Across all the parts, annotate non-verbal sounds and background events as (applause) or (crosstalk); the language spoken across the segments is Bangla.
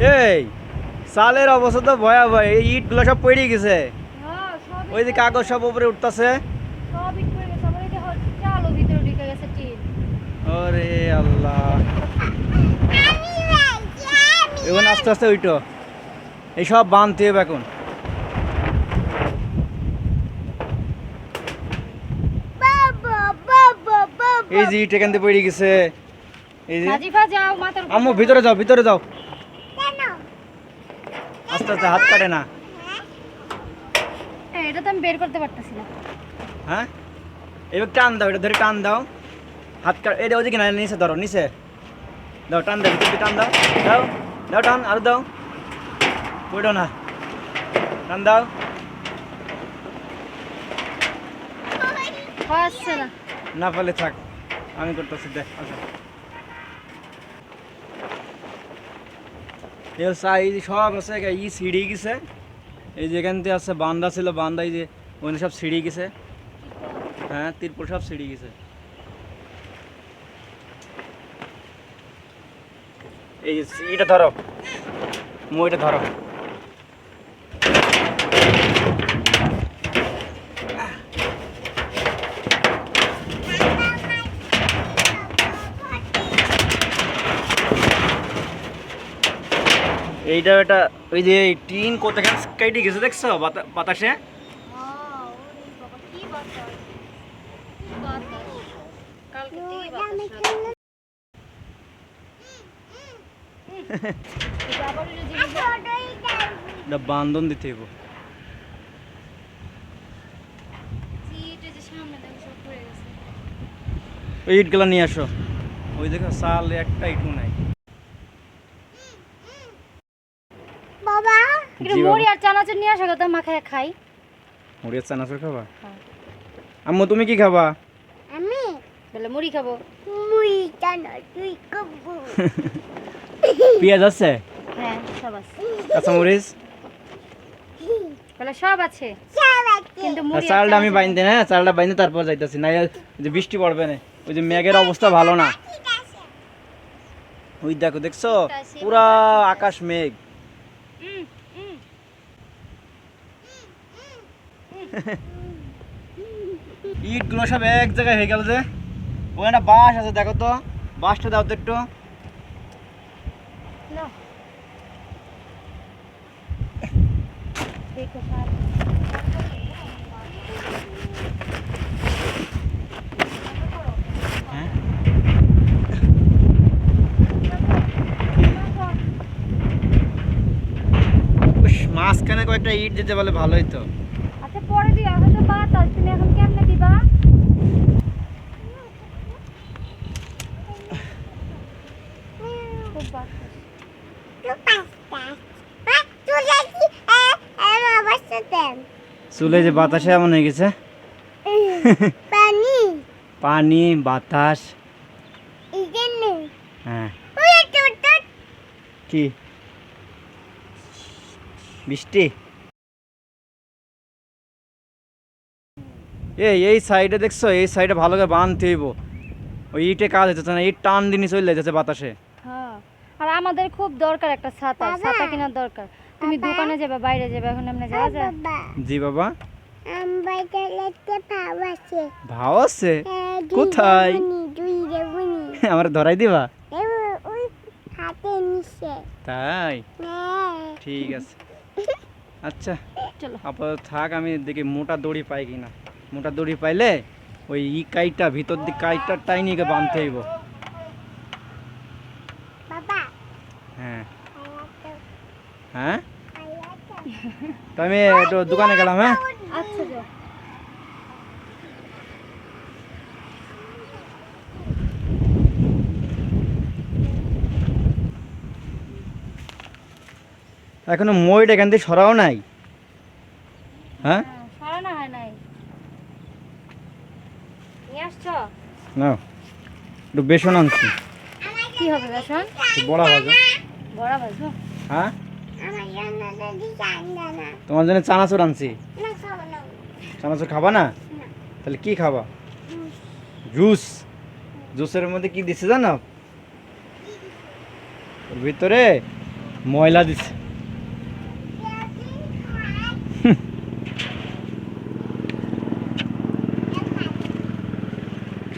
এই সালের অবস্থা তো ভয়াবহ এই ইটগুলো সব পড়ে গেছে। হ্যাঁ ওই যে কাগজ সব উপরে উঠতেছে। ওরে আল্লাহ। এখন আস্তে আস্তে ওইটো এই সব বাঁধতে হবে এখন। এই যে ইট এখান থেকে পড়ে গেছে। এই যে আম্মু ভিতরে যাও ভিতরে যাও। হাত কাটে না। এ, এটা তো আমি বের করতে পারতেছি না। হ্যাঁ? এবার টান দাও এটা ধরে টান দাও। হাত কাট এটা ওই দিকে না নিচে ধরো নিচে। দাও টান দাও ভিতরে টান দাও। দাও দাও টান আরও দাও। পড়ো না। টান দাও। হচ্ছে না পারলে থাক আমি করতেছি দেখ আচ্ছা এই সাইজ সব আছে ই সিঁড়ি গেছে। এই যেখান থেকে আছে বান্দা ছিল, বান্দা এই যে ওখানে সব সিঁড়ি গেছে। হ্যাঁ তিরপুর সব সিঁড়ি গেছে। এই এটা ধরো। মইটা ধরো। এইটা এটা ওই যে টিন কোথাখান কেটে গেছে দেখছ? বাতা- বাতাসে? বান্ধন দিতে হইব। ওই ইটগুলো নিয়ে আসো। ওই দেখো সাল একটা ইটু নাই। একটু জি মুড়ি আর চানাচুর নিয়ে আসো তো মাখায় খাই। চানাচুর খাবা? হ্যাঁ। আম্মু তুমি কি খাবা? আমি? বলে মুড়ি খাব। মুই জানো তুই পেঁয়াজ আছে? হ্যাঁ সব আছে। কাঁচা মরিচ? বলে সব আছে। কিন্তু মুড়ি চালটা আমি বাইন্দে না চালটা বাইন্দে তারপর যাইতেছি না যে বৃষ্টি পড়বে না ওই যে মেঘের অবস্থা ভালো না। ওই দেখো দেখছ? পুরা আকাশ মেঘ। (laughs) ইটগুলো সব এক জায়গায় হয়ে গেল যে। ওখানে একটা বাঁশ আছে দেখো তো। বাঁশটা দাও তো একটু। হ্যাঁ? মাঝখানে কয়েকটা ইট দিতে পারলে ভালোই তো আচ্ছা পরে দিও এখন তো বাতাস তুমি এখন কেমনে দিবা খুব বাতাস তো পাস্তা বা তুই কি এ এর অবস্থা দেন চুলে যে বাতাসে এমন হয়ে গেছে। পানি। পানি বাতাস। হ্যাঁ। কি? বৃষ্টি এই এই সাইডে দেখছ? এই সাইডে ভালো করে বাঁধতে হইব। ওই ইটে কাজ হচ্ছে না ইট টান দিনই চলে যাচ্ছে বাতাসে। হ্যাঁ। আর আমাদের খুব দরকার একটা ছাতা। ছাতা কেনার দরকার। তুমি দোকানে যাবে বাইরে যাবে এখন আমরা যাওয়া যায় জি বাবা। ভাও আছে। কোথায়? (laughs) আমার ধরাই দিবা? ওই হাতে নিছে তাই? ঠিক আছে। (laughs) আচ্ছা চলো। আপাতত থাক আমি দেখি মোটা দড়ি পাই কিনা। মোটা দড়ি পাইলে ওই ই কাইটা ভিতর দিক কাইটা টাইনিকে বাঁধতে হইব বাবা হ্যাঁ আয়াতো হ্যাঁ আয়াতো তো আমি একটু দোকানে গেলাম হ্যাঁ? আচ্ছা এখনও মইটা এখান থেকে সরাও নাই? হ্যাঁ? সরানো নাই। নিয়ে আসছো? না একটু বেসন আনছি। কি হবে বেসন? বড়া ভাজো। বড়া ভাজবো হ্যাঁ? তোমার জন্য চানাচুর আনছি। চানাচুর খাবা না? তাহলে কি খাবা? জুস। জুসের মধ্যে কি দিছে জানো? ভিতরে ময়লা দিছে।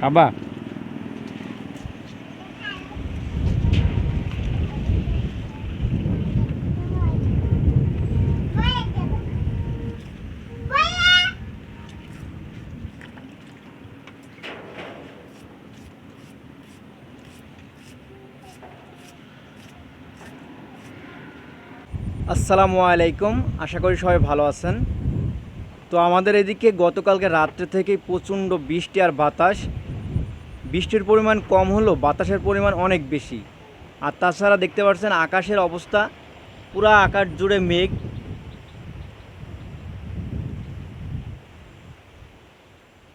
খাবা? আসসালামু আলাইকুম। আশা করি সবাই ভালো আছেন। তো আমাদের এদিকে গতকালকে রাত্রে থেকেই প্রচণ্ড বৃষ্টি আর বাতাস। বৃষ্টির পরিমাণ কম হলো বাতাসের পরিমাণ অনেক বেশি। আর তাছাড়া দেখতে পাচ্ছেন আকাশের অবস্থা, পুরা আকাশ জুড়ে মেঘ।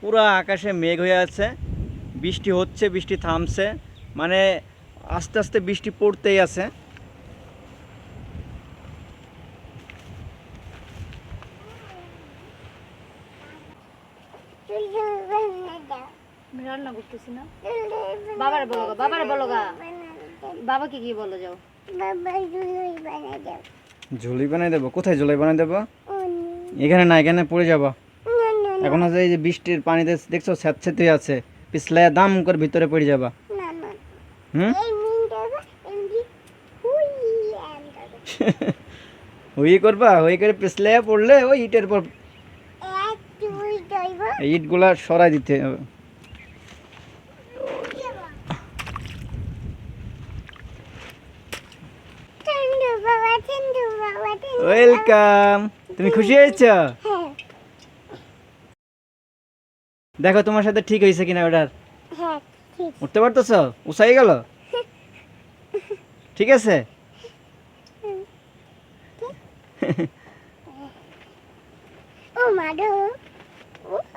পুরা আকাশে মেঘ হয়ে আছে। বৃষ্টি হচ্ছে, বৃষ্টি থামছে। মানে আস্তে আস্তে বৃষ্টি পড়তেই আছে আমি রান্না করতেছি না বাবারে বলো গা, বাবারে বাবাকে কি বলো যাও? বাবা জুলুই বানাই দাও ঝুলি বানাই দেবো? কোথায় ঝুলি বানাই দেবো? এখানে না এখানে পড়ে যাবা। এখন আছে এই যে বৃষ্টির পানিতে দেখছ স্যাঁতস্যাঁতে আছে। পিছলে দাম করে ভিতরে পড়ে যাবা। না না। হুম? এই মিনটা এমনি (laughs) হুই করবা? ওই করে পিছলে পড়লে ওই ইটের পর এক দুই ইটগুলা সরাই দিতে হবে চন্দু বাবা চন্দু বাবা চন্দু ওয়েলকাম তুমি খুশি হয়েছো? হ্যাঁ। দেখো তোমার সাথে ঠিক হয়েছে কিনা ওটার। হ্যাঁ উঠতে পারতেছো? উসাই গেল? ঠিক আছে?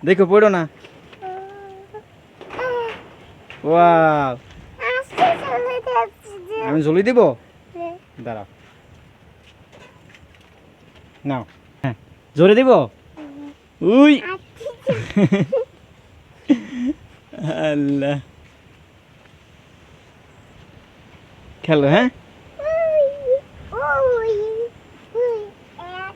দেখো পড়ো না। আমি ঝুলি দিব? দাঁড়াও। নাও। হ্যাঁ। জোরে দিব? উই। আল্লাহ। খেলো হ্যাঁ ওই ওই এক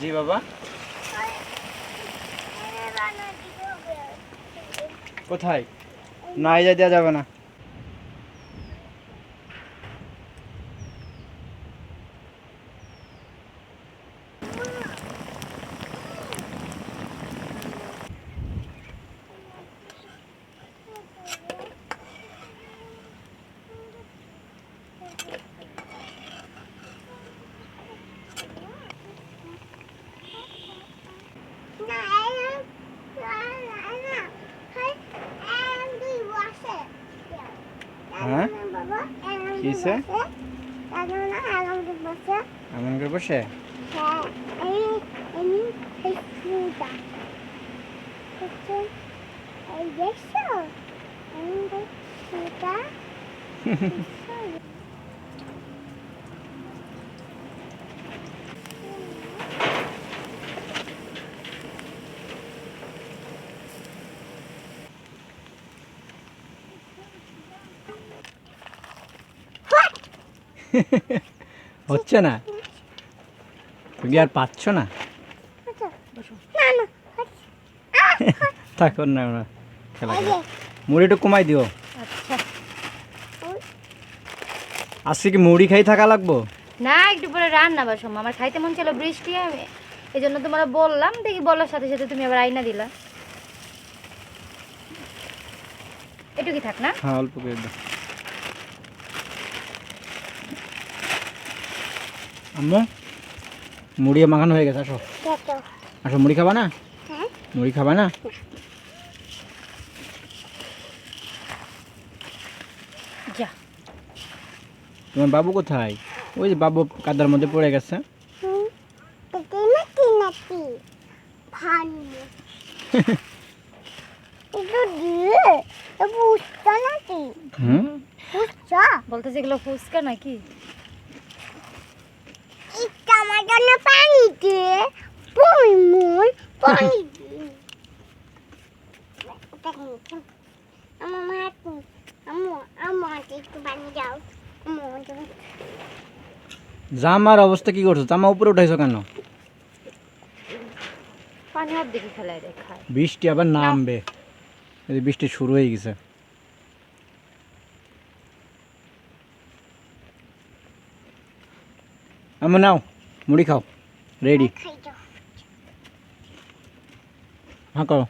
জি বাবা কোথায় না এই দেওয়া যাবে না হ্যাঁ? কিসে? এমন করে বসে (laughs) হচ্ছে না? তুমি আর পাচ্ছ না? থাকুন না ওরা (laughs) খেলা করে। মুড়ি একটু কমাই দিও। আচ্ছা। আজকে কি মুড়ি খাই থাকা লাগবো? না একটু পরে রান্না বাসম আমার খাইতে মন ছিল বৃষ্টি আমি এই জন্য তোমার বললাম দেখি বলার সাথে সাথে তুমি আবার আইনা দিলা। একটু কি থাক না? হ্যাঁ অল্প করে আম্মু মুড়ি মাখানো হয়ে গেছে আসো। আসো মুড়ি খাবা না? হ্যাঁ। মুড়ি খাবা না? যা। তোমার বাবু কোথায়? ওই যে বাবু কাদার মধ্যে পড়ে গেছে। (laughs) বলতেছে এগুলো ফুচকা নাকি একটু আমার জন্য (laughs) পানি দে পানি আমার মা একটু দাও। জামার অবস্থা কি করছ? জামা উপরে উঠাইছো কেন? বৃষ্টি আবার নামবে। বৃষ্টি শুরু হয়ে গেছে। আমি নাও মুড়ি খাও। রেডি খাই দাও হ্যাঁ করো